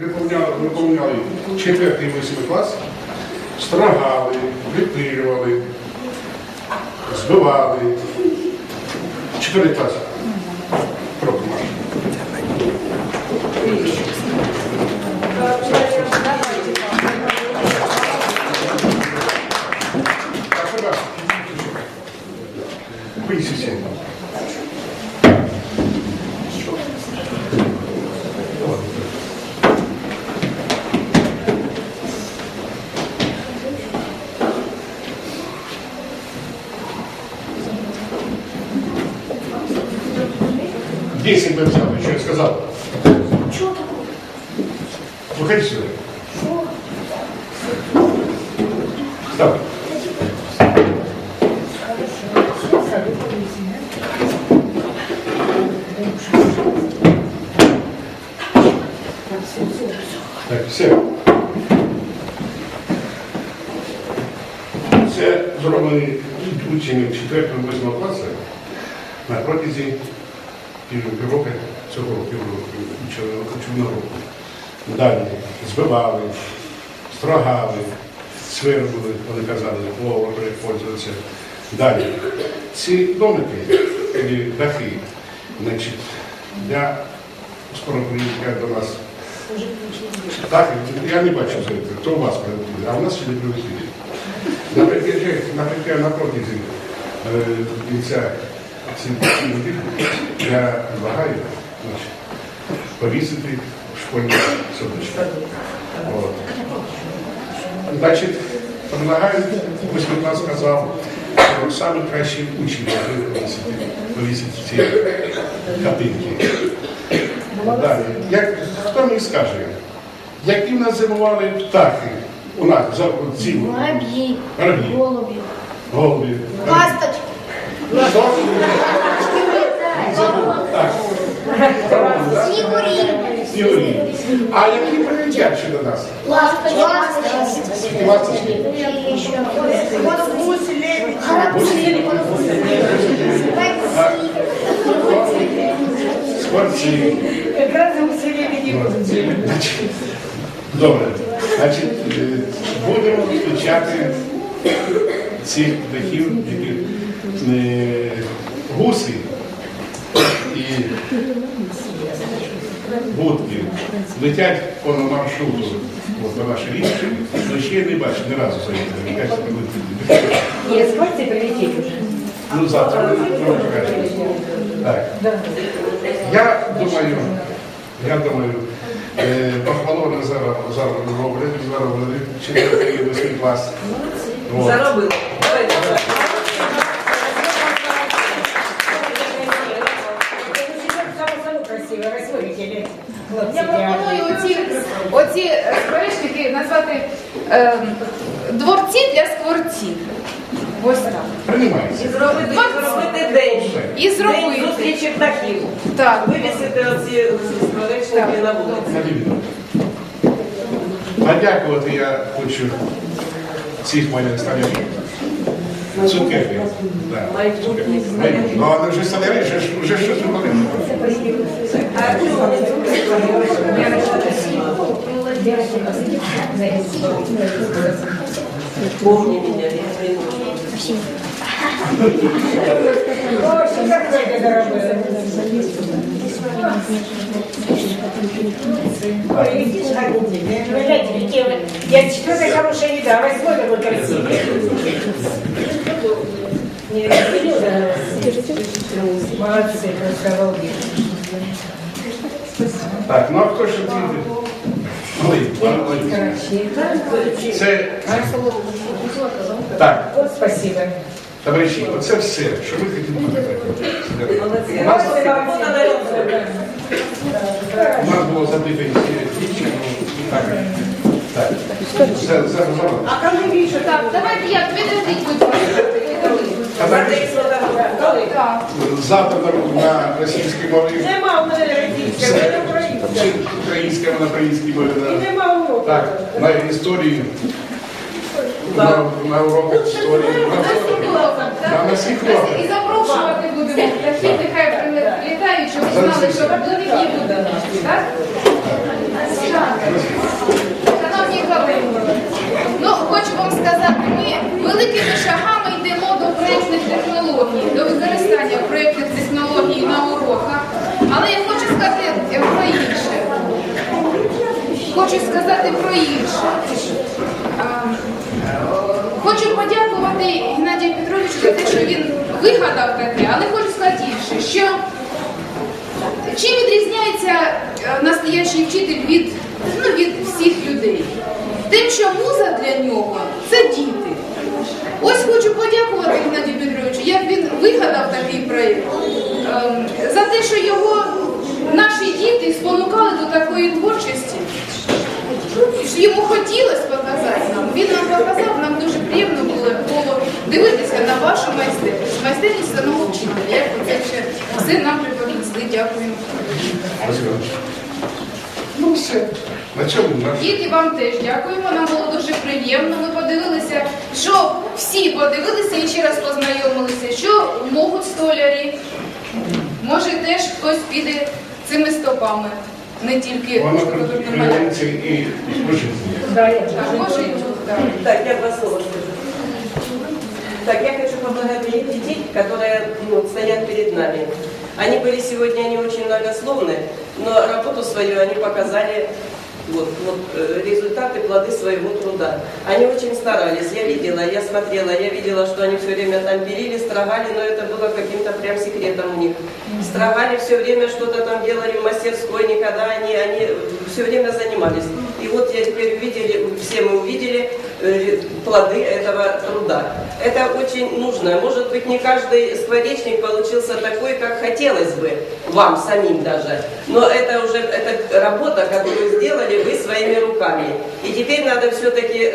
Виповняли, виповняли 4 і 8 клас, строгали, випилювали, збивали. Чотири класи. 10 бы взял, еще я сказал. Чего такое? Выходи сюда. Вставай. Так, все. Все, Це зроблені учнями 4-8 класу на протязі півроку цього року. Далі збивали, строгали, свирбили, вони казали, слово пользуватися. Далі. Ці домики, дахи, значить, для скоро приїжджають до нас. Так, я не бачу звідти, хто у вас прилетіли, а у нас ще не. Наприклад, наприклад, на протязі е, кінця ці будинку я вимагаю повісити в школьні садочки. Значить, предлагаю, ось ласка, сказав, що саме кращі учні повісити, ці хатинки. Далі. Як, хто мені скаже, які в нас зимували птахи у нас за? Воробьи, Воробьи. голуби, Голубі. ласточки. Снігурі. А які прилетять ще до нас? Ласточки. Ласточки? И Гуси. Скворці. Якраз Добре. Значить, е, будемо включати цих птахів, які е, гуси і будки летять по маршруту от, на нашій річці, але ще я не бачу ні разу заїхали. Нет, сколько прилетели уже? Ну, завтра ми покажемо. Так. Я думаю, я думаю, е, похвалу зараз зараз роблять, заробили, четвертий і восьмий клас. Заробили. Е, скворечники назвати е, дворці для скворців. Ось так. Приймається. І зробити, зробити день. І День зробити. зустрічі птахів. Так. Вивісити оці скворечники на вулиці. На. Подякувати я хочу цих моїх столярів. Цукерки. Да, Майбутні цукерки. Ну, але вже столярі, вже, ж- вже щось робили. А я. Очень какой-то дорогой. Ой, видишь, родители, вы гляньте, какие вы. Я четвертая хорошая еда, а восьмой такой красивый. Молодцы, просто обалдеть. Так, ну а хто ж відвідує? Малий, малий. Це так, Вот спасибо. товариші, оце все, що ви хотіли показати. У нас, у нас було запитання дівчини, і так. Так, за, за. А коли більше? Так, давайте я відведіть, будь ласка. Завтра на, на російській мові. Нема у мене родителя, Українська. Чи Українська, на українській мові. І нема уроку. Так, на історії, на, на уроках історії. На всіх уроках, На всіх уроках. І запрошувати будемо. Всі нехай прилітають, щоб знали, що будинки будуть. Так? Шановні колеги, ну хочу вам сказати, ми великими шагами йдемо до проєктних технологій, до використання проєктних технологій на уроках. Але я хочу сказати про інше. Хочу сказати про інше. Хочу подякувати Геннадію Петровичу за те, що він вигадав таке, але хочу сказати інше, що чим відрізняється е, настоящий вчитель від, ну, від всіх людей? Тим, що муза для нього це діти. Ось хочу подякувати Геннадію Петровичу, як він вигадав такий проєкт, ем, за те, що його наші діти спонукали до такої творчості. Що Йому хотілося показати нам. Він нам показав, нам дуже приємно було, було дивитися на вашу майстерність. Майстерність станого вчителя. Як ви це ще все нам преподнесли. Дякую. Ну все. На наш Діти вам теж дякуємо. Нам було дуже приємно. Ми подивилися, що всі подивилися і ще раз познайомилися, що можуть столярі. Може теж хтось піде цими стопами. Не тільки воно штукатурним маляром. прийдеться і по житті. Да, я А може і тут, так. Так, я два слова скажу. Так, я хочу поблагодарить детей, которые ну, вот стоят перед нами. Они были сегодня не очень многословны, но работу свою они показали, вот, вот э, результаты, плоды своего труда. Они очень старались, я видела, я смотрела, я видела, что они все время там пилили, строгали, но это было каким-то прям секретом у них. Строгали все время, что-то там делали в мастерской, никогда они, они все время занимались. И вот я теперь увидели, все мы увидели э, плоды этого труда. Это очень нужно. Может быть, не каждый скворечник получился такой, как хотелось бы, вам самим даже. Но это уже это работа, которую сделали вы своими руками. И теперь надо все-таки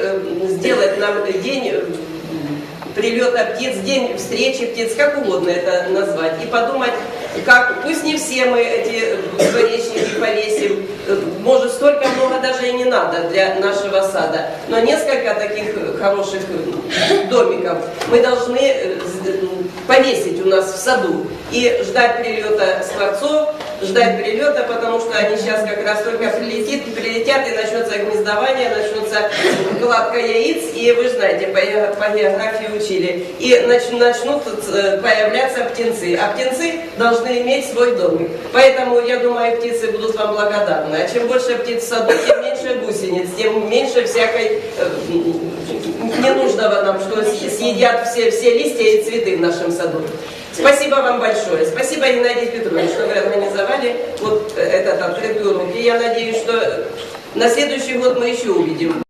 сделать нам день э, прилета птиц, день встречи птиц, как угодно это назвать, и подумать, как, пусть не все мы эти скворечники повесим, может столько много даже и не надо для нашего сада, но несколько таких хороших домиков мы должны э, повесить у нас в саду. И ждать прилета скворцов, ждать прилета, потому что они сейчас как раз только прилетит, прилетят и начнется гнездование, начнется кладка яиц, и вы знаете, по, по географии учили, и нач- начнут э, появляться птенцы, а птенцы должны иметь свой домик. Поэтому, я думаю, птицы будут вам благодарны. А чем больше птиц в саду, тем меньше гусениц, тем меньше всякой э, ненужного нам, что съедят все, все листья и цветы в нашем саду. Спасибо вам большое. Спасибо, Геннадий Петрович, что вы организовали вот этот открытый урок. И я надеюсь, что на следующий год мы еще увидим.